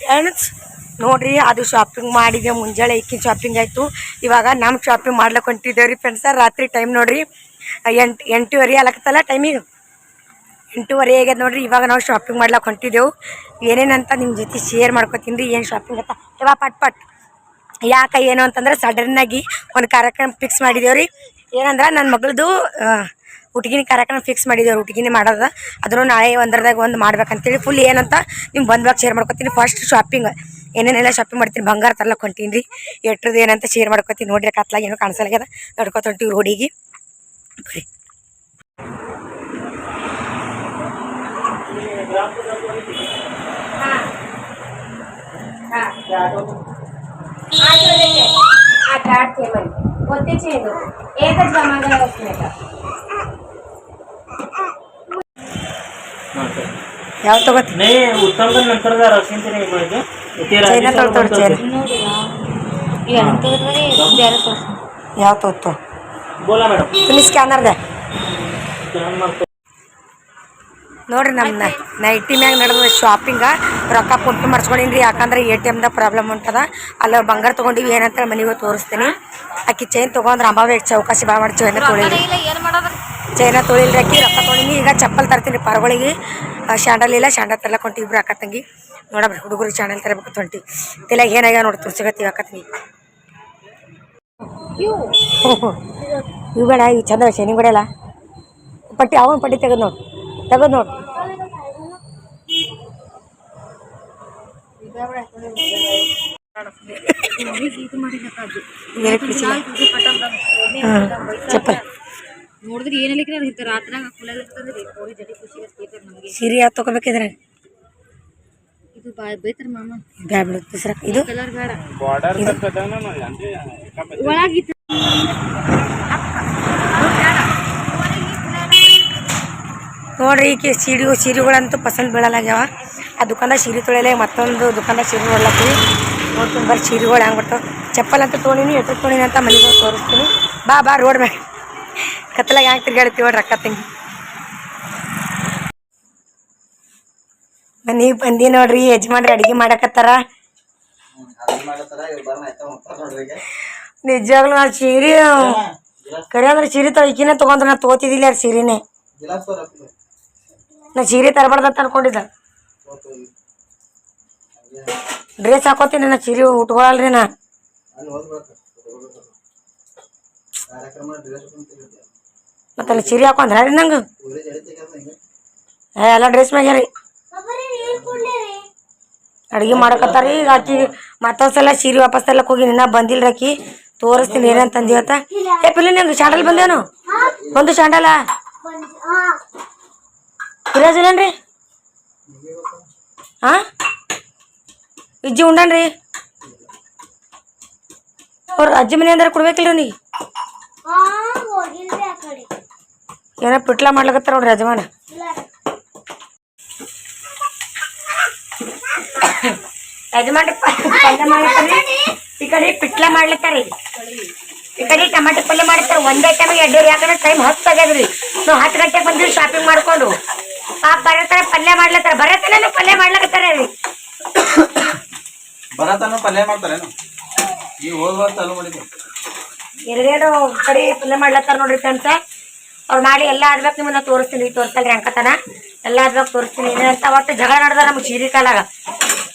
Friends ನೋಡ್ರಿ, ಅದು shopping ಮಾಡಿದೆ, ಮುಂಜಾನೆ ಇಕ್ಕಿನ ಶಾಪಿಂಗ್ ಆಯಿತು. ಇವಾಗ ನಮ್ಮ ಶಾಪಿಂಗ್ ಮಾಡ್ಲಿಕ್ಕೆ ಹೊಂಟಿದ್ದೇವೆ ರೀ ಫ್ರೆಂಡ್ಸ ರಾತ್ರಿ ಟೈಮ್ ನೋಡ್ರಿ, ಎಂಟು, ಎಂಟೂವರೆ ಆಲಕತ್ತಲ್ಲ ಟೈಮಿಗೆ ಎಂಟೂವರೆ ಆಗ್ಯದ ನೋಡ್ರಿ, ಇವಾಗ ನಾವು ಶಾಪಿಂಗ್ ಮಾಡ್ಲಿಕ್ಕೆ ಹೊಂಟಿದ್ದೆವು. ಏನೇನಂತ ನಿಮ್ಮ ಜೊತೆ ಶೇರ್ ಮಾಡ್ಕೊತೀನಿ ರೀ, ಏನು ಶಾಪಿಂಗ್ ಅಂತ. ಇವಾಗ ಪಟ್ ಪಟ್. ಯಾಕೆ, ಏನು ಅಂತಂದ್ರೆ ಸಡನ್ನಾಗಿ ಒಂದು ಕಾರ್ಯಕ್ರಮ ಫಿಕ್ಸ್ ಮಾಡಿದೇವು ರೀ ಏನಂದ್ರೆ ನನ್ನ ಮಗಳದು ಹುಟ್ಟಿಗಿನ ಕಾರ್ಯಕ್ರಮ ಫಿಕ್ಸ್ ಮಾಡಿದ್ದೇವೆ ಹುಟ್ಟಿಗಿನಿ ಮಾಡೋದ. ಅದನ್ನು ನಾಳೆ ಒಂದರದಾಗ ಒಂದು ಮಾಡ್ಬೇಕಂತೇಳಿ ಫುಲ್ ಏನಂತ ನಿಮ್ಮ ಬಂದ್ವಾಗ ಶೇರ್ ಮಾಡ್ಕೊತೀನಿ. ಫಸ್ಟ್ ಶಾಪಿಂಗ್ ಏನೇನೆಲ್ಲ ಶಾಪಿಂಗ್ ಮಾಡ್ತೀನಿ. ಬಂಗಾರ ತರ್ಲಕ್ಕೆ ಹೊಂಟೀನಿ ರೀ ಎಟ್ರದ್ದು ಏನಂತ ಶೇರ್ ಮಾಡ್ಕೊತೀನಿ. ನೋಡ್ರಿ ಕತ್ಲಾಗ ಏನೋ ಕಾಣಿಸಲಾಗ್ಯದ. ನಡ್ಕೊತ ಹೊಂಟೀವಿ ರೋಡಿಗೆ ಬರ್ರಿ. ఆటోలకే ఆ ಯಾವ ತಗೋತಿ? नहीं ಉತ್ತಮದ ನಂತರದ ಬೇರೆ ಯಾವ ತಗೋತು ಬೋಲಾ ಸ್ಕ್ಯಾನರ್ದೆ ನೋಡ್ರಿ ನಮ್ಮ ನೈಟಿ ಮ್ಯಾಗ ನಡೆದ ಶಾಪಿಂಗ ರೊಕ್ಕ ಕೊಟ್ಟು ಮರ್ಸ್ಕೊಂಡಿನ್ರಿ ಯಾಕಂದ್ರೆ ಎ ಟಿ ಎಮ್ದಾಗ ಪ್ರಾಬ್ಲಮ್ ಉಂಟದ. ಅಲ್ಲ ಬಂಗಾರ ತೊಗೊಂಡಿವಿ ಏನಂತ ಮನೆಗೆ ತೋರಿಸ್ತೀನಿ. ಆಕಿ ಚೈನ್ ತೊಗೊಂಡ್ರೆ ಅಂಬಾವೆ ಚೌಕಾಸಿ ಬಾವಾಡ್ ಚೈನ ತೊಳಿಲ್ರಿ. ಏನು ಮಾಡೋದು? ಚೈನ ತೊಳಿಲ್ರಿ ಆಕಿ ರೊಕ್ಕ ತೊಳಿನಿ ಈಗ ಚಪ್ಪಲ್ ತರ್ತೀನಿ ಪರಗಳಿಗೆ ಶಾಂಡಲ್ ಇಲ್ಲ ಶಾಂಡಲ್ ತರ್ಲಕ್ ಹೊಂಟಿ ಇಬ್ರು ಅಕ್ಕ ತಂಗಿ. ನೋಡಬ್ರಿ ಹುಡುಗರಿಗೆ ಶಾಂಡಲ್ ತರಬೇಕು ಹೊಂಟಿ ತಲೆಯಾಗ ಏನಾಗ್ಯಾವ ನೋಡಿ ತುರ್ಸಗತ್ತೀವಿ ಅಕ್ಕ ತಂಗಿ. ಇವು ಬೇಡ ಇವು ಚಂದ ಶನಿ ಬಿಡಲ್ಲ ಪಟ್ಟಿ ಅವನ ಪಟ್ಟಿ ತೆಗೆದು ನೋಡು. ತೆಗೆದು ನೋಡು. ಚಪ್ಪಲ್. ನೋಡಿದ್ರೆ ಏನಿಲ್ಲ ಅದು ರಾತ್ರಿ ಫುಲ್ ಕೋಳಿ ಜಡಿ ಖುಷಿ ಆಗ್ತೈತೆ ನಮಗೆ. ಸೀರೆ ಯಾವ ತೊಗೋಬೇಕಿದ್ರೆ? ಇದು ಬಾ ಬೈತಾರ ಮಾಮ. ಬ್ಯಾಡ. ಇದು? ಕಲರ್ ಬೇಡ. ಒಳಗಿತ್ತು ನೋಡ್ರಿ ಈಕೆ ಸೀರೆ ಸೀರೆಗಳಂತೂ ಪಸಂದ್ ಬೀಳಲಾಗ್ಯಾವ. ಆ ದುಕಾನ್ದಾಗ ಸೀರೆ ತೊಳೆಯಲೇ ಮತ್ತೊಂದು ದುಕಾನ್ದಾಗ ಸೀರೆ ನೋಡ್ಲತ್ತೀವಿ ನೋಡ್ತೀನಿ ಬರ್ರಿ ಸೀರೆಗಳು ಹೆಂಗೆ ಬರ್ತಾವೆ. ಚಪ್ಪಲ್ ಅಂತ ತೊಗೊಂಡಿನಿ ಎಟ್ಟು ತೊಗೊಂಡಿನಿ ಅಂತ ಮನೆಗೆ ತೋರಿಸ್ತೀನಿ. ಬಾ ಬಾ ರೋಡ್ ಮ್ಯಾಗ. ಕತ್ತಲಾಗ ಯಾಕೆ ತಿರ್ಗಾಡ್ತೀವಿ ನೋಡ್ರಿ ಅಕ್ಕ ತಂಗಿ. ಮನೆಗೆ ಬಂದಿ ನೋಡ್ರಿ, ಯಜಮಾನ್ರಿ ಅಡಿಗೆ ಮಾಡಕತ್ತಾರ. ನಿಜವಾಗ್ಲೂ ನಾ ಸೀರೆ, ಕರೆ ಅಂದ್ರೆ ಸೀರೆ ತೊ ತಗೊಂಡ್ರೆ ನಾ ತೊಗೋತಿದ್ದಿಲ್ಲ ಯಾರು ಸೀರೆನೇ. ನಾ ಸೀರೆ ತರಬಾರ್ದಂತ ಅನ್ಕೊಂಡಿದ್ದ. ಡ್ರೆಸ್ ಹಾಕೋತೀನಿ, ನಾ ಸೀರೆ ಉಟ್ಕೊಳಲ್ರಿ ನಾ. ಮತ್ತೆ ಅಲ್ಲಿ ಸೀರೆ ಹಾಕೊಂಡ್ರ ರೀ ನಂಗೆ? ಏ, ಎಲ್ಲ ಡ್ರೆಸ್ ಮ್ಯಾಗ ರೀ ಅಡ್ಗೆ ಮಾಡಕತ್ತಾರಿ ಈಗ ಆಕಿ ಮತ್ತೊಂದ್ಸಲ ಸೀರೆ ವಾಪಸ್ ತರ್ಲಕ್ ಹೋಗಿ ನಿನ್ನ ಬಂದಿಲ್ಲ ಆಕಿ. ತೋರಿಸ್ತೀನಿ ಏನಂತ ಅಂದಿವತ್ತ ಏ, ಪಿಲ್ಲಿ ನಿಂದು ಶಾಂಡಲ್ ಬಂದೇನು? ಒಂದು ಶಾಂಡಲ? ಇರೋದಿಲ್ಲನ್ರಿ ಹಾ ಇಜ್ಜಿ ಉಂಡನ್ರಿ ಅವ್ರ ಅಜ್ಜಿ ಮನೆ ಅಂದ್ರೆ ಕೊಡ್ಬೇಕಿಲ್ರಿ ನೀ ಏನೋ ಪಿಟ್ಲ ಮಾಡ್ಲಕತ್ತಾರ ನೋಡ್ರಿ ಯಜಮಾನ. ಯಜಮಾನ್ರಿ ಪ- ಪಲ್ಯ ಮಾಡ್ಲತ್ತಾರ್ರಿ. ಈ ಕಡೆ ಪಿಟ್ಲ ಮಾಡ್ಲತ್ತಾರಿ ಈ ಕಡೆ ಟಮಾಟೆ ಪಲ್ಯ ಮಾಡ್ತಾರೆ ಒಂದೇ ಟೈಮ್ ಎರಡು ಯಾಕಂದ್ರೆ ಟೈಮ್ ಹತ್ತು ಆಗ್ಯದ್ರಿ. ನಾವು ಹತ್ತು ಗಂಟೆಗೆ ಬಂದಿವಿ ಶಾಪಿಂಗ್ ಮಾಡ್ಕೊಂಡು. ಪಾಪ ಬರತ್ತಾರ ಪಲ್ಯ ಮಾಡ್ಲತ್ತಾರ. ಬರತ್ತಲ್ಲ ಪಲ್ಯ ಮಾಡ್ಲಕತ್ತಾರ ರೀ ಬರತನ ಪಲ್ಯ ಮಾಡ್ತಾರೇನು? ಈ ಮಾಡಿದ್ರು ಎರಡೆರಡು ಕಡೆ ಪಲ್ಯ ಮಾಡ್ಲತ್ತಾರ ನೋಡ್ರಿ ಫ್ರೆಂಡ್ಸ. ಅವ್ರು ಮಾಡಿ ಎಲ್ಲ ಆಡ್ಬೇಕು ನಿಮ್ಮನ್ನ ತೋರಿಸ್ತೀನಿ ತೋರಿಸಲ್ರಿ ಅಂಕತನ. ಎಲ್ಲ ಆಡ್ಬೇಕು ತೋರಿಸ್ತೀನಿ. ಏನಂತ ಒಟ್ಟು ಜಗಳ ನಡೆದ ನಮ್ಗೆ ಸೀರೆ ಕಾಲಾಗ.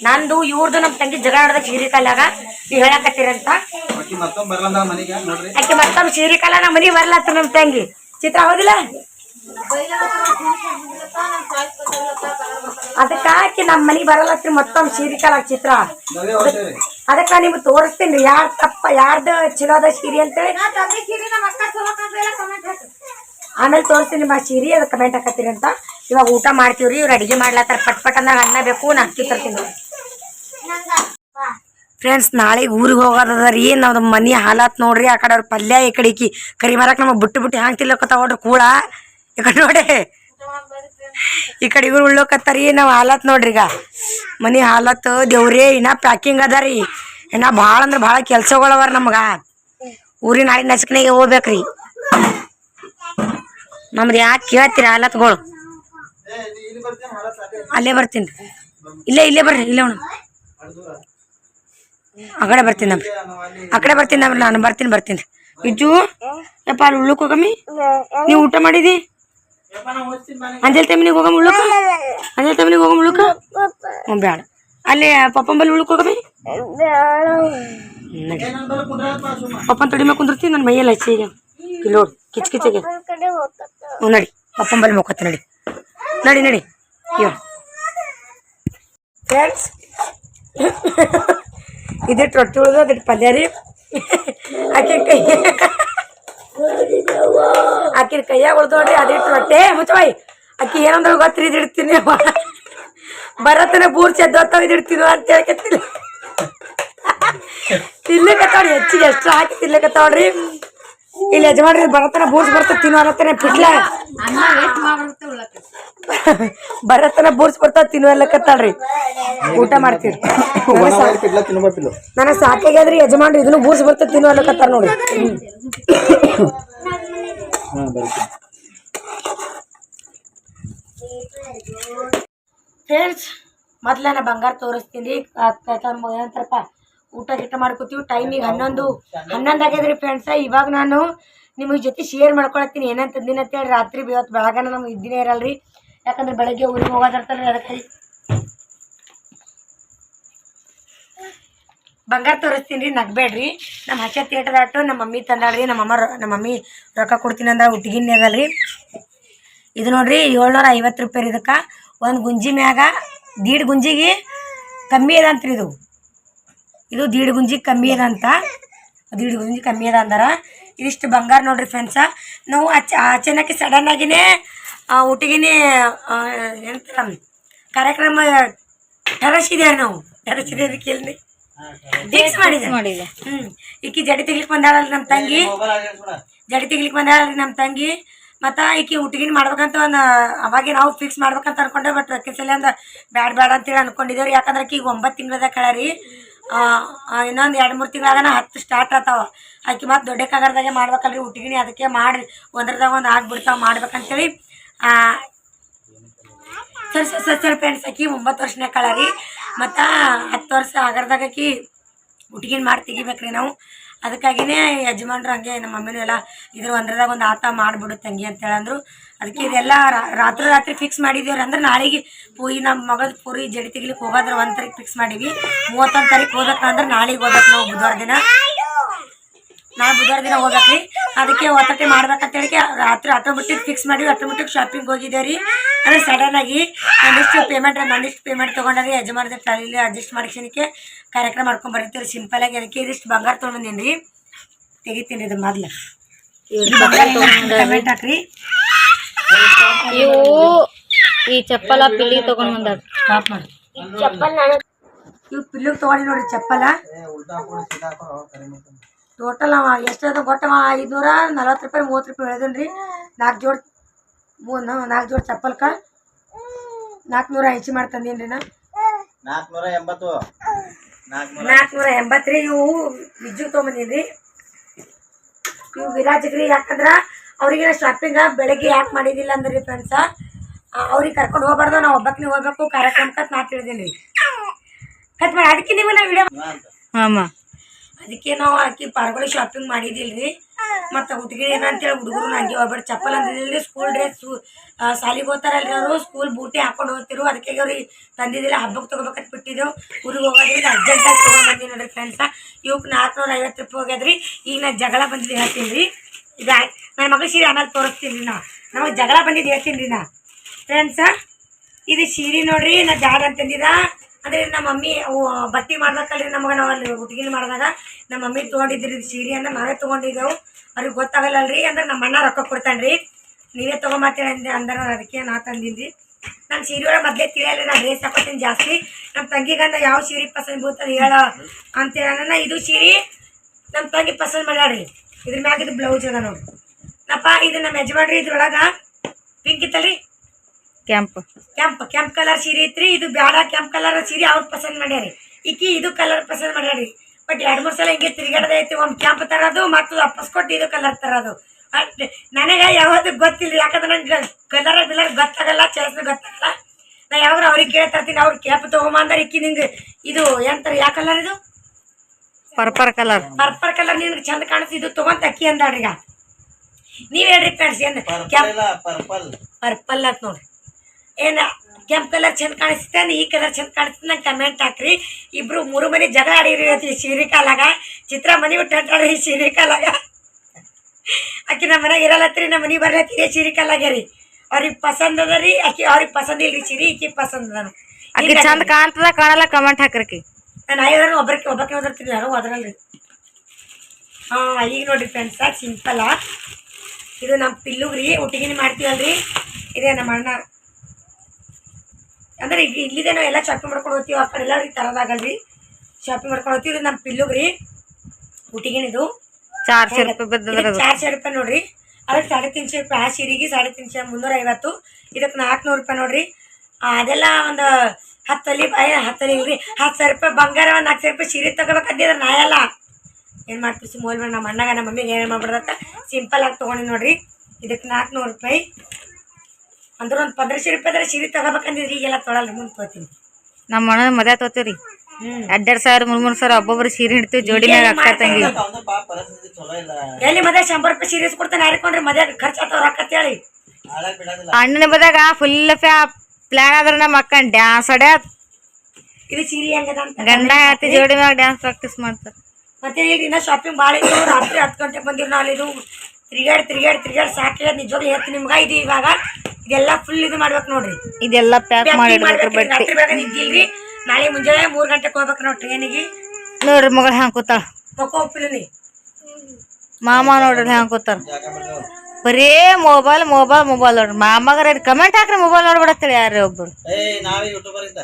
ನಂದು ಇವ್ರದ್ದು ನಮ್ಮ ತಂಗಿ ಜಗಳ ನಡೆದ ಶೀರಿಕಾಲಾಗ ಕಾಲಾಗ. ನೀವು ಹೇಳಕತ್ತೀರಂತ ಅಕ್ಕಿ ಮತ್ತೊಮ್ಮೆ ಬರಲ್ಲ ಮನೆಗೆ ನೋಡ್ರಿ. ಆಕೆ ಮತ್ತೊಮ್ಮೆ ಸೀರೆ ಕಾಲ ನಮ್ಮ ಮನೆಗೆ ಬರ್ಲತ್ತ ನಮ್ಮ ತಂಗಿ. ಚಿತ್ರ ಹೌದಿಲ್ಲ? ಅದಕ್ಕೆ ಆಕಿ ನಮ್ಮ ಮನೆಗೆ ಬರಲ್ಲತ್ರಿ ಮತ್ತೊಮ್ಮೆ ಸೀರೆ ಕಾಲ ಚಿತ್ರ. ಅದಕ್ಕೆ ನಿಮ್ಗೆ ತೋರಿಸ್ತೀನಿ. ಯಾರ ತಪ್ಪ ಯಾರ್ದು ಚಲೋ ಅದ ಸೀರೆ ಅಂತೇಳಿ ಆಮೇಲೆ ತೋರಿಸ್ತೀನಿ ನಿಮ್ಮ ಸೀರಿ, ಅದು ಕಮೆಂಟ್ ಹಾಕತ್ತೀರಿ ಅಂತ. ಇವಾಗ ಊಟ ಮಾಡ್ತೀವ್ರಿ, ಇವ್ರು ಅಡುಗೆ ಮಾಡ್ಲತ್ತಾರ. ಪಟ್ ಪಟ್ ಅನ್ನ ಬೇಕು, ನಾನು ಅಕ್ಕಿ ತರ್ತೀನಿ. ಫ್ರೆಂಡ್ಸ್ ನಾಳೆ ಊರಿಗೆ ಹೋಗೋದದ ರೀ ನಾವು ಮನೆ ಹಾಲಾತ್ ನೋಡ್ರಿ, ಆ ಕಡೆ ಅವ್ರ ಪಲ್ಯ, ಈ ಕಡೆ ಈಕಿ ಕರಿ ಮಾರಕ್ಕೆ ನಮಗೆ ಬಿಟ್ಟು ಬಿಟ್ಟು ಹ್ಯಾಂಗೆ ತಿಲ್ಲಕತ್ತಾವ ನೋಡ್ರಿ, ಕೂಳ. ಈ ಕಡೆ ನೋಡಿ. ಈ ಕಡೆ ಇವ್ರು ಉಳ್ಳೋಕತ್ತಾರಿ ನಾವು ಹಾಲತ್ ನೋಡ್ರಿ ಈಗ. ಮನೆ ಹಾಲತ್, ದೇವ್ರಿ, ಇನ್ನ ಪ್ಯಾಕಿಂಗ್ ಅದ ರೀ ಇನ್ನ ಭಾಳ ಅಂದ್ರೆ ಭಾಳ ಕೆಲ್ಸಗಳವ ನಮ್ಗ. ಊರಿನ ನಾಳೆ ನಸಕನೆಗೆ ಹೋಗ್ಬೇಕ್ರಿ. ನಮ್ದು ಯಾಕೆ ಕೇಳ್ತೀರಿ ಹಾಲತ್ಗಳು. ಅಲ್ಲೇ ಬರ್ತೀನಿ. ಇಲ್ಲೇ ಇಲ್ಲೇ ಬರ್ರಿ ಇಲ್ಲೇ ಅವನು ಆ ಕಡೆ ಬರ್ತೀನಿ ನಮ್ಮ ಆ ಕಡೆ ಬರ್ತೀನಿ ನಮ್ರಿ ನಾನು ಬರ್ತೀನಿ ಬರ್ತೀನಿ. ಇಜ್ಜು ಯಪ್ಪ ಅಲ್ಲಿ ಉಳ್ಳಕ್ ಹೋಗಮ್ಮಿ. ನೀವು ಊಟ ಮಾಡಿದಿ? ಅಂಜಲ್ ತಮ್ಮನಿಗೆ ಹೋಗಮ್ಮ ಉಳ್ಳಕ ಅಂಜಲ್ ತಮ್ಮನಿಗೆ ಹೋಗಮ್ಮ ಉಳ್ಳಕ ಹ್ಞೂ ಬೇಡ ಅಲ್ಲಿ ಪಪ್ಪಂಬಲ್ಲಿ ಉಳ್ಳಕ್ ಹೋಗಮ್ಮಿ. ಪಪ್ಪನ ತೊಡಿ ಮೇಲೆ ಕುಂದಿರ್ತೀನಿ ನನ್ನ ಮೈಯಲ್ಲಿ ಹಚ್ಚಿ ಈಗ. ಇಲ್ಲಿ ನೋಡಿ ಕಿಚ್ ಕಿಚ್ಚಿಗೆ ಹ್ಞೂ ನಡಿ. ಪಪ್ಪಂಬಲ್ಲಿ ಮುಖತ್ತೆ ನಡಿ. ನಡಿ ನಡಿ. ಹೇಳು ಫ್ರೆಂಡ್ಸ್ ಇದಿಟ್ಟು ರೊಟ್ಟಿ ಉಳಿದು ಅದಿಟ್ಟು ಪಲ್ಯ ರೀ. ಆಕಿನ ಕೈ ಆಕಿನ ಕೈಯಾಗ ಉಳ್ದು ನೋಡ್ರಿ ಅದಿಟ್ಟು ರೊಟ್ಟೆ. ಮುಚ್ಚಬಾಯಿ ಆಕಿ ಏನಂದ್ರೆ ಗೊತ್ತಿರಿ ಇದಿಡ್ತೀನಿ ಬರತನ ಬೂರ್ ಚೆದ್ದೋತಾವ ಇದಿಡ್ತೀನೋ ಅಂತ ಹೇಳ್ಕತ್ತೀನಿ ತಿನ್ಲಿಕತ್ತಾವ್ರಿ ಹೆಚ್ಚಿಗೆ ಎಷ್ಟು ಹಾಕಿ ತಿನ್ಲಿಕತ್ತಾವ್ರಿ ಇಲ್ಲಿ ಯಜಮಾನ್ರಿ ಬರತನ ಬೂರ್ಸ್ ಬರ್ತದೆ ತಿನ್ನೋ ಅನ್ನತ್ತಾನೆ ಪಿಟ್ಲ. ಬರತನ ಬೂರ್ಸ್ ಬರ್ತಾವ ತಿನ್ನೋ ಅಲ್ಲಕತ್ತಾಳ್ರಿ ಊಟ ಮಾಡ್ತೀವಿ ನನಗೆ ಸಾಕಾಗ್ಯದ್ರಿ ಯಜಮಾನ್ರಿ ಇದನ್ನು ಬೂರ್ಸ್ ಬರ್ತದೆ ತಿನ್ನೋ ನೋಡ್ರಿ. ನೋಡಿ ಫ್ರೆಂಡ್ಸ್ ಮೊದ್ಲ ನಾ ಬಂಗಾರ ತೋರಿಸ್ತೀನಿ. ಏನಂತಾರಪ್ಪ ಊಟ ಗೀಟ ಮಾಡ್ಕೋತೀವಿ. ಟೈಮಿಗೆ ಹನ್ನೊಂದು ಹನ್ನೊಂದು ಆಗ್ಯದ್ರಿ ಫ್ರೆಂಡ್ಸ ಇವಾಗ ನಾನು ನಿಮಗೆ ಜೊತೆ ಶೇರ್ ಮಾಡ್ಕೊಳತ್ತೀನಿ. ಏನಂತ ತಂದಿನಿ ಅಂತೇಳಿ ರಾತ್ರಿ ಇವತ್ತು ಬೆಳಗಾನ ನಮ್ಗೆ ಇದ್ದಿನೇ ಇರಲ್ರಿ. ಯಾಕಂದ್ರೆ ಬೆಳಗ್ಗೆ ಊರಿಗೆ ಹೋಗೋದಿರ್ತಾರ್ರಿ ಅದಕ್ಕೆ. ಬಂಗಾರ ತೋರಿಸ್ತೀನಿ ರೀ ನಗಬೇಡ್ರಿ. ನಮ್ಮ ಹಚ್ಚ ಥಿಯೇಟರ್ ಆಟು ನಮ್ಮ ಮಮ್ಮಿ ತಂದಾಳ್ರಿ ನಮ್ಮ ಅಮ್ಮ ನಮ್ಮ ಮಮ್ಮಿ ರೊಕ್ಕ ಕೊಡ್ತೀನಿ ಅಂದ್ರೆ ಹುಟ್ಟಿಗಿನ್ನಿ ಅದಲ್ರಿ ಇದು ನೋಡ್ರಿ ಏಳ್ನೂರ ಐವತ್ತು ರೂಪಾಯಿ ಇದಕ್ಕೆ. ಒಂದು ಗುಂಜಿ ಮ್ಯಾಗ ದೀಡ್ ಗುಂಜಿಗೆ ಕಮ್ಮಿ ಅದಂತ್ರಿ ಇದು. ಇದು ದೀಡ್ ಗುಂಜಿ ಕಮ್ಮಿ ಅದ ಅಂತ. ದೀಡ್ ಗುಂಜಿ ಕಮ್ಮಿ ಅದ ಅಂದಾರ. ಇದಿಷ್ಟು ಬಂಗಾರ ನೋಡ್ರಿ ಫ್ರೆಂಡ್ಸ ನಾವು ಅಚ ಅಚಾನಕ್ ಸಡನ್ ಆಗಿನೇ ಊಟಿಗಿನೇ ಏನಂತಾರ ಕಾರ್ಯಕ್ರಮ ಟರಸಿದೆ ನಾವು. ಟರಸಿದೆ ಅದಕ್ಕೆ ಇಲ್ಲಿ ಫಿಕ್ಸ್ ಮಾಡಿದೆ. ಹ್ಮ್. ಈಕಿ ಜಡಿ ತೆಗಿಲಿಕ್ಕೆ ಬಂದಾಳಲ್ರಿ ನಮ್ಮ ತಂಗಿ. ಜಡಿ ತೆಗಿಲಿಕ್ಕೆ ಬಂದಾಳಲ್ರಿ ನಮ್ಮ ತಂಗಿ. ಮತ್ತ ಈಕಿ ಊಟಗಿನ ಮಾಡ್ಬೇಕಂತ ಒಂದು ಅವಾಗ ನಾವು ಫಿಕ್ಸ್ ಮಾಡ್ಬೇಕಂತ ಅನ್ಕೊಂಡೆ ಬಟ್ ರೊಕ್ಕಿಸಲಿ ಅಂದ ಬ್ಯಾಡ ಬ್ಯಾಡ ಅಂತೇಳಿ ಅನ್ಕೊಂಡಿದ್ದೇವ್ರಿ ಯಾಕಂದ್ರೆ ಈಗ ಒಂಬತ್ತು ತಿಂಗಳದ ಕಳರಿ. ಇನ್ನೊಂದು ಎರಡು ಮೂರು ತಿಂಗಳಾಗನ ಹತ್ತು ಸ್ಟಾರ್ಟ್ ಆತಾವ. ಆಕೆ ಮತ್ತೆ ದೊಡ್ಡ ಕಾಗರದಾಗೆ ಮಾಡ್ಬೇಕಲ್ರಿ ಹುಟ್ಟಿಗಿನಿ ಅದಕ್ಕೆ ಮಾಡಿ ಒಂದ್ರದಾಗ ಒಂದು ಆಗ್ಬಿಡ್ತಾವ, ಮಾಡ್ಬೇಕಂತೇಳಿ ಸರ್ ಸರ್ ಸರ್ ಫ್ರೆಂಡ್ಸ್ ಆಕಿ ಒಂಬತ್ತು ವರ್ಷನೇ ಕಳರಿ ಮತ್ತು ಹತ್ತು ವರ್ಷ ಆಗರ್ದಾಗ ಆಕಿ ಹುಟ್ಗಿನ ಮಾಡಿ ತೆಗಿಬೇಕ್ರಿ ನಾವು. ಅದಕ್ಕಾಗಿನೇ ಯಜಮಾನ್ರು ಹಂಗೆ ನಮ್ಮ ಮಮ್ಮಿನೂ ಎಲ್ಲ ಇದ್ರ ಒಂದ್ರದಾಗ ಒಂದು ಆತ ಮಾಡಿಬಿಡು ತಂಗಿ ಅಂತ ಹೇಳಂದ್ರು. ಅದಕ್ಕೆ ಇದೆಲ್ಲ ರಾತ್ರಿ ರಾತ್ರಿ ಫಿಕ್ಸ್ ಮಾಡಿದ್ದೀವ್ರಿ ಅಂದ್ರೆ ನಾಳೆಗೆ ಪೂರಿ ನಮ್ಮ ಮಗದ ಪೂರಿ ಜಡಿ ತೆಗಿಲಿಕ್ಕೆ ಹೋಗೋದ್ರ ಒಂದು ತಾರೀಕು ಫಿಕ್ಸ್ ಮಾಡೀವಿ. ಮೂವತ್ತೊಂದು ತಾರೀಕು ಹೋಗ್ಬೇಕಂದ್ರೆ ನಾಳೆಗೆ ಹೋಗ್ಬೇಕು ನಾವು ಬುಧವಾರ ದಿನ. ನಾಳೆ ಬುಧವಾರ ದಿನ ಹೋಗ್ಬೇಕ್ರಿ. ಅದಕ್ಕೆ ಒತ್ತಟೆ ಮಾಡ್ಬೇಕಂತೇಳಿ ರಾತ್ರಿ ಆಟೋಮೆಟಿಕ್ ಫಿಕ್ಸ್ ಮಾಡಿ ಆಟೋಮೆಟಿಕ್ ಶಾಪಿಂಗ್ ಹೋಗಿದ್ದೇವೆ ರೀ. ಅಂದ್ರೆ ಸಡನ್ ಆಗಿ ನಂದಿಷ್ಟು ಪೇಮೆಂಟ್ ನಂದಿಷ್ಟು ಪೇಮೆಂಟ್ ತೊಗೊಂಡ್ರಿ ಯಜಮಾನದ ಟ್ರಾಲಿಲಿ ಅಡ್ಜಸ್ಟ್ ಮಾಡಿಸೋದಕ್ಕೆ ಕಾರ್ಯಕ್ರಮ ಮಾಡ್ಕೊಂಡ್ ಬರ್ತೀವಿ ಸಿಂಪಲ್ ಆಗಿ ಅದಕ್ಕೆ ಇದಿಷ್ಟು ಬಂಗಾರ ತೊಗೊಂಡ್ಬಂದಿನಿ ರೀ. ತೆಗಿತೀನಿ ಇದು ಮೊದ್ಲು. ಪೇಮೆಂಟ್ ಹಾಕ್ರಿ. ಇವು ಈ ಚಪ್ಪಲ ಪಿಲ್ಲಿ ತಗೊಂಡ್ ಸ್ಟಾಪ್ ಮಾಡಿ. ಇವು ಪಿಲ್ಲಿಗೆ ತಗೊಂಡಿ ನೋಡ್ರಿ ಚಪ್ಪಲ. ಟೋಟಲ್ ಅವ ಎಷ್ಟದ ಕೊಟ್ಟವ ಐದುನೂರ ನಲ್ವತ್ತು ರೂಪಾಯಿ ಮೂವತ್ತು ರೂಪಾಯಿ ಹೇಳಿದನು ರೀ. ನಾಲ್ಕು ಜೋಡಿ ಮೂ ನಾಲ್ಕು ಜೋಡಿ ಚಪ್ಪಲ್ಕ ನಾಲ್ಕುನೂರ ಐಚಿ ಮಾಡಿ ತಂದೀನಿ ರೀ ನಾ. ನಾಲ್ಕುನೂರ ಎಂಬತ್ತು. ನಾಲ್ಕುನೂರ ಎಂಬತ್ತು ರೀ ಇವು ಬಿಜ್ಜು ತೊಗೊಂಬಂದೀನಿ ರೀ. ಇವು ವಿರಾಜಗ್ರಿ ರೀ ಯಾಕಂದ್ರೆ ಅವ್ರಿಗೆ ಶಾಪಿಂಗ ಬೆಳಗ್ಗೆ ಯಾಕೆ ಮಾಡಿದಿಲ್ಲ ಅಂದ್ರೆ ರೀ ಫ್ರೆಂಡ್ಸ ಅವ್ರಿಗೆ ಕರ್ಕೊಂಡು ಹೋಗ್ಬಾರ್ದು ನಾವು ಒಬ್ಬಕ್ಕೆ ಹೋಗ್ಬೇಕು ಕಾರ್ಯಕ್ರಮಕ್ಕೆ ನಾ ತಿಳಿದೀನಿ ರೀ. ಕಟ್ ಮಾಡಿ ಅದಕ್ಕೆ ನೀವು ನಾ ವಿಡಿಯೋ ಆಮ ಅದಕ್ಕೆ ನಾವು ಆಕಿ ಪಾರ್ಗೋಳಿ ಶಾಪಿಂಗ್ ಮಾಡಿದಿಲ್ರಿ. ಮತ್ತು ಹುಡುಗಿ ಏನಂತೇಳಿ ಹುಡುಗರು ನಂಗೆ ಹೋಗ್ಬೇಡಿ ಚಪ್ಪಲ್ ಅಂದಿದ್ದಿಲ್ಲ ಸ್ಕೂಲ್ ಡ್ರೆಸ್ ಶಾಲಿಗೆ ಹೋಗ್ತಾರಲ್ರಿ ಅವರು. ಸ್ಕೂಲ್ ಬೂಟಿ ಹಾಕೊಂಡು ಹೋಗ್ತಿರು. ಅದಕ್ಕೆ ಅವ್ರಿಗೆ ತಂದಿದ್ದಿಲ್ಲ ಹಬ್ಬಕ್ಕೆ ತೊಗೋಬೇಕಂತ ಬಿಟ್ಟಿದ್ದೆವು ಊರಿಗೆ ಹೋಗೋದ್ರಿಂದ ಅರ್ಜೆಂಟಾಗಿ ತೊಗೊಂಡ್ಬಂದಿ ನೋಡ್ರಿ ಫ್ರೆಂಡ್ಸ ಇವಕ್ಕೆ ನಾಲ್ಕುನೂರ ಐವತ್ತು ರೂಪಾಯಿ ಹೋಗ್ಯದ್ರಿ. ಈಗ ನಾ ಜಗಳ ಬಂದಿದ್ದು ಹೇಳ್ತೀನಿ ರೀ ಇದು ನನ್ನ ಮಗಳ ಸೀರೆ ಆಮೇಲೆ ತೋರಿಸ್ತೀನಿ ರೀ ನಾ. ನಮಗೆ ಜಗಳ ಬಂದಿದ್ದು ಹೇಳ್ತೀನಿ ರೀ ನಾ. ಫ್ರೆಂಡ್ಸ ಇದು ಸೀರೆ ನೋಡ್ರಿ ನಾ ಜಾಗ ಅಂತಂದಿದ ಅಂದ್ರೆ ನಮ್ಮ ಮಮ್ಮಿ, ಅವು ಬಟ್ಟೆ ಮಾಡ್ಬೇಕಲ್ರಿ ನಮಗೆ ನಾವು ಅಲ್ಲಿ ಹುಡುಗಿನ ಮಾಡಿದಾಗ. ನಮ್ಮ ಮಮ್ಮಿ ತೊಗೊಂಡಿದ್ರಿ ಸೀರೆ ಅಂದ್ರೆ ನಾವೇ ತೊಗೊಂಡಿದ್ದೆವು. ಅವ್ರಿಗೆ ಗೊತ್ತಾಗಲ್ಲಲ್ರಿ, ಅಂದ್ರೆ ನಮ್ಮ ಅಣ್ಣ ರೊಕ್ಕ ಕೊಡ್ತಾನ್ರಿ. ನೀವೇ ತೊಗೊಂಬತ್ತೇಳಿ ಅಂದೆ ಅಂದ್ರೆ ಅದಕ್ಕೆ ನಾ ತಂದಿದ್ರಿ ನಾನು ಸೀರೆ ಒಳಗೆ ಮೊದಲೇ ತಿಳಿಯಲ್ಲ ನಾ ಡ್ರೆಸ್ ಹಾಕೋತೀನಿ ಜಾಸ್ತಿ. ನಮ್ಮ ತಂಗಿಗಂದ ಯಾವ ಸೀರೆ ಪಸಂದ್ ಬೀಳ್ತದೆ ಹೇಳ ಅಂತೇಳಿ ಇದು ಸೀರೆ ನಮ್ಮ ತಂಗಿ ಪಸಂದ್ ಮಾಡ್ಯಾಡ್ರಿ ಇದ್ರ ಮ್ಯಾಗ ಇದು ಬ್ಲೌಸ್ ಅದ ನೋಡ್ರಿ ನಪ್ಪ, ಇದು ನಮ್ಮ ಯಜಮಾನ್ರಿ ಇದ್ರೊಳಗೆ. ಪಿಂಕ್ ಇತ್ತಲ್ರಿ ಕ್ಯಾಂಪ್ ಕೆಂಪ್ ಕೆಂಪ್ ಕಲರ್ ಸೀರೆ ಐತ್ರಿ ಇದು ಬ್ಯಾಡ ಕೆಂಪ್ ಕಲರ್ ಸೀರೆ ಅವ್ರು ಪಸಂದ್ ಮಾಡ್ಯಾರಿ. ಈಕಿ ಇದು ಕಲರ್ ಪಸಂದ್ ಮಾಡ್ಯಾರಿ. ಬಟ್ ಎರಡ್ ಮೂರ್ ಸಲ ಹಿಂಗೆ ತಿರುಗಾಡದೆ ಐತಿ ಒಮ್ಮೆ ಕೆಂಪ್ ತರೋದು ಮತ್ತು ವಾಪಸ್ ಕೊಟ್ಟು ಇದು ಕಲರ್ ತರೋದು. ನನಗೆ ಯಾವುದು ಗೊತ್ತಿಲ್ಲ ಯಾಕಂದ್ರೆ ನಂಗೆ ಕಲರ್ ಬಿಲರ್ ಗೊತ್ತಾಗಲ್ಲ ಚಾಯ್ಸ್ ಗೊತ್ತಾಗಲ್ಲ. ನಾ ಯಾವಾಗ ಅವ್ರಿಗೆ ಕೇಳ್ತಾರ್ತೀನಿ ಅವ್ರು ಕೆಂಪ್ ತಗೊಂಬಂದಾರ ಇಕ್ಕಿ ನಿಂಗೆ ಇದು ಎಂತಾರ ಯಾವ ಕಲರ್ ಇದು? ಪರ್ಪರ್ ಕಲರ್ ಪರ್ಪಲ್ ಕಲರ್ ನಿನ್ಗೆ ಚಂದ ಕಾಣಿಸ್ತು ಇದು ತಗೊಂತ ಅಕ್ಕಿ ಈಗ. ನೀವ್ ಹೇಳ್ರಿ ಫ್ರೆಂಡ್ಸ್ ಏನ್ ಇಲ್ಲ ಪರ್ಪಲ್. ಪರ್ಪಲ್ ಅಂತ ನೋಡ್ರಿ. ಏನ ಕೆಂಪ್ ಕಲರ್ ಚಂದ ಕಾಣಿಸ್ತೈತೆ ಈ ಕಲರ್ ಚಂದ ಕಾಣಿಸ್ತದೆ ನಂಗೆ ಕಮೆಂಟ್ ಹಾಕ್ರಿ. ಇಬ್ರು ಮೂರು ಮನೆ ಜಗಳ ಆಡಿರಿ ಈ ಸೀರೆ ಕಾಲಾಗ. ಚಿತ್ರ ಮನೆ ಬಿಟ್ಟು ಅಂಟಾಡ್ರಿ ಈ ಸೀರೆ ಕಾಲಾಗ. ಆಕೆ ನಮ್ಮ ಮನೆಗೆ ಇರಲ್ಲತ್ರಿ ನಮ್ಮ ಮನೆ ಬರ್ಲತ್ತೀರಿ ಸೀರೆ ರೀ. ಅವ್ರಿಗೆ ಪಸಂದ್ ಅದ ರೀ ಆಕೆ ಅವ್ರಿಗೆ ಪಸಂದ್ ಇಲ್ರಿ ಸೀರೆ ಈಕೆ ಪಸಂದ್ ಅದ ಆಕೆ ಚಂದ ಕಾಣ್ತದ ಕಾಣಲ್ಲ ಕಮೆಂಟ್ ಹಾಕ್ರಕಿ ನಾನು ಐದಾರು ಒಬ್ಬರಿಗೆ ಒಬ್ಬಕ್ಕೆ ಓದಿರ್ತೀನಿ ಯಾರೋ ಅದರಲ್ಲಿ ಹಾಂ ಈಗ ನೋಡ್ರಿ ಫ್ರೆಂಡ್ಸ ಸಿಂಪಲ್ಲ ಇದು ನಮ್ಮ ಪಿಲ್ಲುಗ್ರಿ ಒಟ್ಟಿಗೆ ಮಾಡ್ತೀವಲ್ರಿ. ಇದೇ ನಮ್ಮ ಅಣ್ಣ. ಅಂದ್ರೆ ಈಗ ಇಲ್ಲಿದೆ ನಾವು ಎಲ್ಲ ಶಾಪಿಂಗ್ ಮಾಡ್ಕೊಂಡು ಹೋಗ್ತೀವಿ ಆಫರ್ ಎಲ್ಲರಿಗೆ ತರೋದಾಗಲ್ರಿ ಶಾಪಿಂಗ್ ಮಾಡ್ಕೊಂಡು ಹೋಗ್ತೀವಿ ಇದು ನಮ್ಮ ಪಿಲ್ಲುಗ್ರಿ. ಹುಟ್ಟಿಗಿಣಿದು ಚಾರ್ಶೆ ರೂಪಾಯಿ ಬಿದ್ದದ್ರ ಅದು ಚಾರ್ ಸಾವಿರ ರೂಪಾಯಿ ನೋಡ್ರಿ. ಅದಕ್ಕೆ ಸಾಡೆ ತಿನ್ಶೆ ರೂಪಾಯಿ ಆ ಸೀರೆಗೆ ಸಾಡೆ ತಿನ್ಶೆ ಮುನ್ನೂರ ಐವತ್ತು ಇದಕ್ಕೆ ನಾಲ್ಕುನೂರು ರೂಪಾಯಿ ನೋಡ್ರಿ. ಅದೆಲ್ಲ ಒಂದು ಹತ್ತಲ್ಲಿ ಹತ್ತಲ್ಲಿ ಇಲ್ರಿ. ಹತ್ತು ಸಾವಿರ ರೂಪಾಯಿ ಬಂಗಾರ ಒಂದು ನಾಲ್ಕು ಸಾವಿರ ರೂಪಾಯಿ ಸೀರೆ ತಗೋಬೇಕಂದಿದ್ರೆ ನಾಯಲ್ಲ ಏನು ಮಾಡ್ತೀವಿ ಸುಮ್ಮೋಲ್ ನಮ್ಮ ಅಣ್ಣಗ ನಮ್ಮ ಮಮ್ಮಿಗೆ ಏನು ಮಾಡ್ಬಿಡ್ದತ್ತ. ಸಿಂಪಲ್ ಆಗಿ ತೊಗೊಂಡು ನೋಡ್ರಿ. ಇದಕ್ಕೆ ನಾಲ್ಕುನೂರು ರೂಪಾಯಿ. ಅಂದ್ರೆ ಒಂದು ಪಂದ್ರಶೆ ರೂಪಾಯಿ ಸೀರೆ ತಗೋಬೇಕಂದಿದ್ರಿ ಈಗೆಲ್ಲ ತೊಳಲ್ಲ ಮುಂದೆ ತೊಗೋತೀನಿ ನಮ್ಮ ಅಣ್ಣನ ಮದ್ವೆ ತೋತೀವ್ರಿ ರೀ. ಎರಡೆರಡು ಸಾವಿರ ಮೂರ್ ಮೂರ್ ಸಾವಿರ ಒಬ್ಬೊಬ್ರು ಸೀರೆ ಹಿಡ್ತೀವಿ ಜೋಡಿನಾಗ ಅಕ್ಕ ತಂಗಿ. ಅವನು ಪಾಪ ಪರಿಸ್ಥಿತಿ ಚಲೋ ಇಲ್ಲ. ಎಲ್ಲಿ ಮದ್ವೆ ಶಂಬರ್ ರೂಪಾಯಿ ಸೀರೆ ಕೊಡ್ತಾನೆ ಯಾರಿಕೊಂಡ್ರಿ ಮದ್ವೆ ಖರ್ಚು ಆತವ್ರ ರೊಕ್ಕ ಹೇಳಿ. ಅಣ್ಣನ ಮದ್ಯಾಗ ಫುಲ್ ಪ್ಲಾನ್ ಆದ್ರೆ ನಮ್ಮ ಅಕ್ಕನ್ ಡ್ಯಾನ್ಸ್ ಆಡ್ಯಾತ್ ಇದು ಸೀರೆ ಹೆಂಗದ ಅಂತ ಗಂಡ ಹೆಂಡತಿ ಜೋಡಿ ಮ್ಯಾಗ ಡ್ಯಾನ್ಸ್ ಪ್ರಾಕ್ಟೀಸ್ ಮಾಡ್ತಾರೆ. ಮತ್ತೆ ಈಗ ಇನ್ನ ಶಾಪಿಂಗ್ ಭಾಳ ಇತ್ತು ರಾತ್ರಿ ಹತ್ತು ಗಂಟೆಗೆ ಬಂದಿರೋ ನಾವು ಇದು ತಿರ್ಗಾಡಿ ತಿರುಗಾಡಿ ತಿರುಗಾಡಿ ಸಾಕಿ ನಿಜವಾಗ್ಲೂ ಹೇಳ್ತೀನಿ ನಿಮ್ಗೆ ಇದು ಇವಾಗ. ಇದೆಲ್ಲ ಫುಲ್ ಇದು ಮಾಡ್ಬೇಕು ನೋಡ್ರಿ. ಇದೆಲ್ಲ ಪ್ಯಾಕ್ ಮಾಡಿ ಇಡ್ಬೇಕ್ರಿ ಬಟ್ಟೆ. ರಾತ್ರಿ ಬೇಗ ನಿದ್ದಿಲ್ರಿ ನಾಳೆ ಮುಂಜಾನೆ ಮೂರು ಗಂಟೆಗೆ ಹೋಗ್ಬೇಕು ನಾವು ಟ್ರೈನಿಗೆ. ನೋಡ್ರಿ ಮಗಳ ಹ್ಯಾಂಗ ಕೂತಾಳ. ಮಾಮ ನೋಡ್ರಿ ಹ್ಯಾಂಗ ಕೂತಾರ ಬರೇ ಮೊಬೈಲ್ ಮೊಬೈಲ್ ಮೊಬೈಲ್ ನೋಡ್ರಿ. ಮಾಮಗರ ಕಮೆಂಟ್ ಹಾಕ್ರಿ ಮೊಬೈಲ್ ನೋಡ್ಬಿಡತ್ತೇಳಿ ಯಾರೇ ಒಬ್ರು. ಏಯ್ ನಾವೇ ಯೂಟ್ಯೂಬರ್ ಇದ್ದ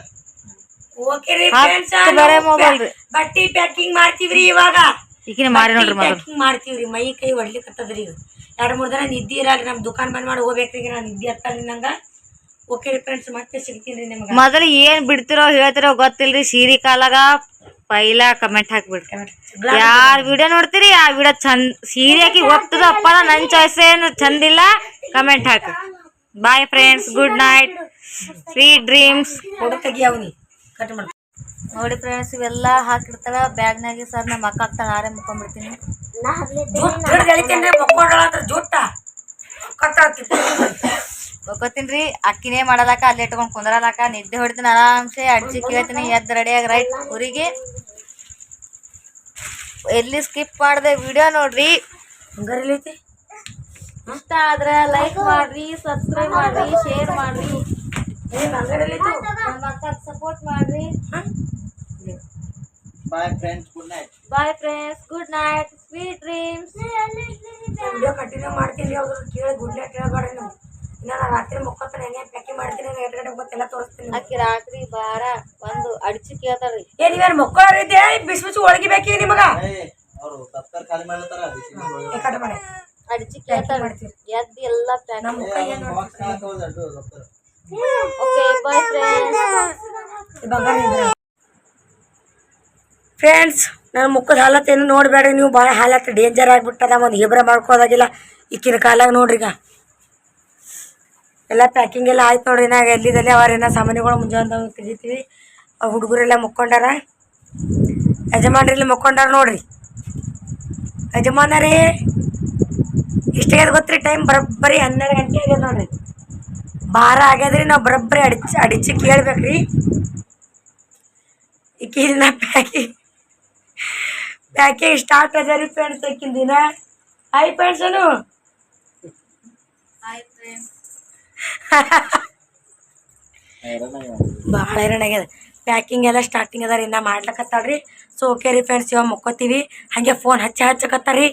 ಓಕೆ ರೀ ಹತ್ತು ಫ್ರೆಂಡ್ಸ್ ಬರೇ ಮೊಬೈಲ್ ರೀ. ಬಟ್ಟಿ ಪ್ಯಾಕಿಂಗ್ ಮಾಡ್ತೀವ್ರಿ ಇವಾಗ. ಈಗಿನ ಮಾರಿ ನೋಡ್ರಿ ಪ್ಯಾಕಿಂಗ್ ಮಾಡ್ತೀವ್ರಿ ಮೈ ಕೈ ಹೊಡ್ಲಿಕ್ಕತ್ತದ್ರಿ ಎರಡು ಮೂರು ದಿನ ನಿದ್ದೆ ಇರಲ್ರಿ ನಮ್ಮ ದುಕಾನ್ ಬಂದ್ ಮಾಡಿ ಹೋಗ್ಬೇಕ್ರಿ ನಾನು ನಿದ್ದೆ ಹತ್ತಲ್ರಿ ನಂಗೆ ಓಕೆ ಫ್ರೆಂಡ್ಸ್ ಮತ್ತೆ ಸಿಗ್ತೀನಿ ರೀ ನಿಮ್ಗೆ. ಮೊದಲು ಏನ್ ಬಿಡ್ತಿರೋ ಹೇಳ್ತಿರೋ ಗೊತ್ತಿಲ್ರಿ ಸೀರಿ ಕಾಲಾಗ ಪೈಲ ಕಮೆಂಟ್ ಹಾಕ್ಬಿಡ್ರಿ. ಯಾರ್ ವಿಡಿಯೋ ನೋಡ್ತೀರಿ ಆ ವಿಡಿಯೋ ಚಂದ್ ಸೀರೆ ಹಾಕಿ ಒಪ್ತದಪ್ಪ ನನ್ ಚಾಯ್ಸ್ ಏನು ಚಂದಿಲ್ಲ ಕಮೆಂಟ್ ಹಾಕಿ. Bye friends good night sweet dreams photo cut ಮಾಡಿ ನೋಡಿ ಫ್ರೆಂಡ್ಸ್ ಇವೆಲ್ಲ ಹಾಕಿರ್ತಾಳ ಬ್ಯಾಗ್ನಾಗೆ ಸರ್ ನಮ್ಮ ಅಕ್ಕ ಹಾಕ್ತಾಳೆ ಆರೇ ಮುಕ್ಕೊಂಡ್ಬಿಡ್ತೀನಿ. ಒಕ್ಕೋತೀನಿ ಅಕ್ಕಿನೇ ಮಾಡಲಾಕ ಅಲ್ಲೇ ಇಟ್ಕೊಂಡು ಕುಂದ್ರಲಾಕ ನಿದ್ದೆ ಹೊಡಿತೀನಿ ಆರಾಮ್ಸೆ ಅಡ್ಜಿ ಕೇಳ್ತೀನಿ ಎದ್ದು ರೆಡಿಯಾಗಿ ರೈಟ್ ಊರಿಗೆ. ಎಲ್ಲಿ ಸ್ಕಿಪ್ ಮಾಡಿದೆ ವಿಡಿಯೋ ನೋಡ್ರಿ. ಇಷ್ಟ ಆದ್ರೆ ಲೈಕ್ ಮಾಡ್ರಿ ಸಬ್ಸ್ಕ್ರೈಬ್ ಮಾಡ್ರಿ ಶೇರ್ ಮಾಡ್ರಿ. ಸಪೋರ್ಟ್ ಮಾಡ್ರಿ. Bye friends good night bye friends good night sweet dreams video continue ಮಾಡ್ತೀನಿ ಅವ್ರು ಕೇಳಿ ಗುಡ್ ನೈಟ್ ಹೇಳ್ಬೇಡ ನೀವು ಇನ್ನ ನಾನು ರಾತ್ರಿ ಮಕ್ಕೋತಾನೆ ಹೆಂಗೆ ಪ್ಯಾಕಿಂಗ್ ಮಾಡ್ತೀನಿ ಎರಡು ಗಂಟೆ ಗೊತ್ತೆಲ್ಲ ತೋರಿಸ್ತೀನಿ ಅಕ್ಕಿ ರಾತ್ರಿ ಬಾರ ಒಂದು ಅಡ್ಚಿ ಕೇಳ್ತಾರ್ರಿ ಏ ನೀವೇನು ಮಕ್ಕಳಿದ್ದೆ ಬಿಸಿ ಬಿಸಿ ಒಳಗಿ ಬೇಕಿ ನಿಮಗ ಅವರು ದಫ್ತರ್ ಖಾಲಿ ಮಾಡ್ಲತ್ತಾರ ಏ ಕಟ್ ಮಾಡಿ ಅಡ್ಚಿ ಕೇಳ್ತಾರ ಎದ್ದು ಎಲ್ಲ ಪ್ಯಾಕ್ ನಮ್ಮ ಮುಖ ಏನು ಓಕೆ ಬಾಯ್ ಫ್ರೆಂಡ್ಸ್ ಫ್ರೆಂಡ್ಸ್ ನನ್ನ ಮುಖದ ಹಾಲತ್ ಏನು ನೋಡಬೇಡ್ರಿ, ನೀವು ಭಾಳ ಹಾಲತ್ ಡೇಂಜರ್ ಆಗಿಬಿಟ್ಟದ, ಒಂದು ಇಬ್ರ ಮಾಡ್ಕೋದಾಗಿಲ್ಲ ಈಕಿನ ಕಾಲಾಗ ನೋಡ್ರಿ ಈಗ. ಎಲ್ಲ ಪ್ಯಾಕಿಂಗ್ ಎಲ್ಲ ಆಯ್ತು ನೋಡ್ರಿ ನಾವು ಎಲ್ಲಿದಲ್ಲಿ ಅವರೇನ ಸಾಮಾನ್ಯಗಳು ಮುಂಜಾನೆ ತೆಗಿತೀವಿ. ಆ ಹುಡುಗರೆಲ್ಲ ಮುಕ್ಕೊಂಡಾರ? ಯಜಮಾನ್ರೆಲ್ಲ ಮುಕ್ಕೊಂಡಾರ ನೋಡ್ರಿ. ಯಜಮಾನರೇ ಇಷ್ಟಾಗ್ಯದ ಗೊತ್ತ್ರಿ ಟೈಮ್ ಬರೋಬ್ಬರಿ ಹನ್ನೆರಡು ಗಂಟೆ ಆಗ್ಯದ ನೋಡ್ರಿ. ಬಾರ ಆಗ್ಯದ್ರಿ, ನಾವು ಬರೋಬ್ಬರಿ ಅಡಿಚಿ ಅಡಿಚಿ ಕೇಳ್ಬೇಕ್ರಿ. ಈಕಿನ ಪ್ಯಾಕಿಂಗ್ ಪ್ಯಾಕಿಂಗ್ ಸ್ಟಾರ್ಟ್ ಅದ ರೀ ಫ್ರೆಂಡ್ಸ್ ಈಕಿನ ದಿನ ಹಾಯ್ ಫ್ರೆಂಡ್ಸ್ ಅನು ಭಾಳ ಹೈರಾಣ ಆಗ್ಯದ. ಪ್ಯಾಕಿಂಗ್ ಎಲ್ಲ ಸ್ಟಾರ್ಟಿಂಗ್ ಅದ ರೀ ಇನ್ನ ಮಾಡ್ಲಕತ್ತಾಳ್ರಿ ಸೊ ಓಕೆ ರೀ ಫ್ರೆಂಡ್ಸ್ ಇವಾಗ ಮುಕ್ಕೋತೀವಿ. ಹಾಗೆ ಫೋನ್ ಹಚ್ಚ ಹಚ್ಚಕತ್ತಾರ ರೀ.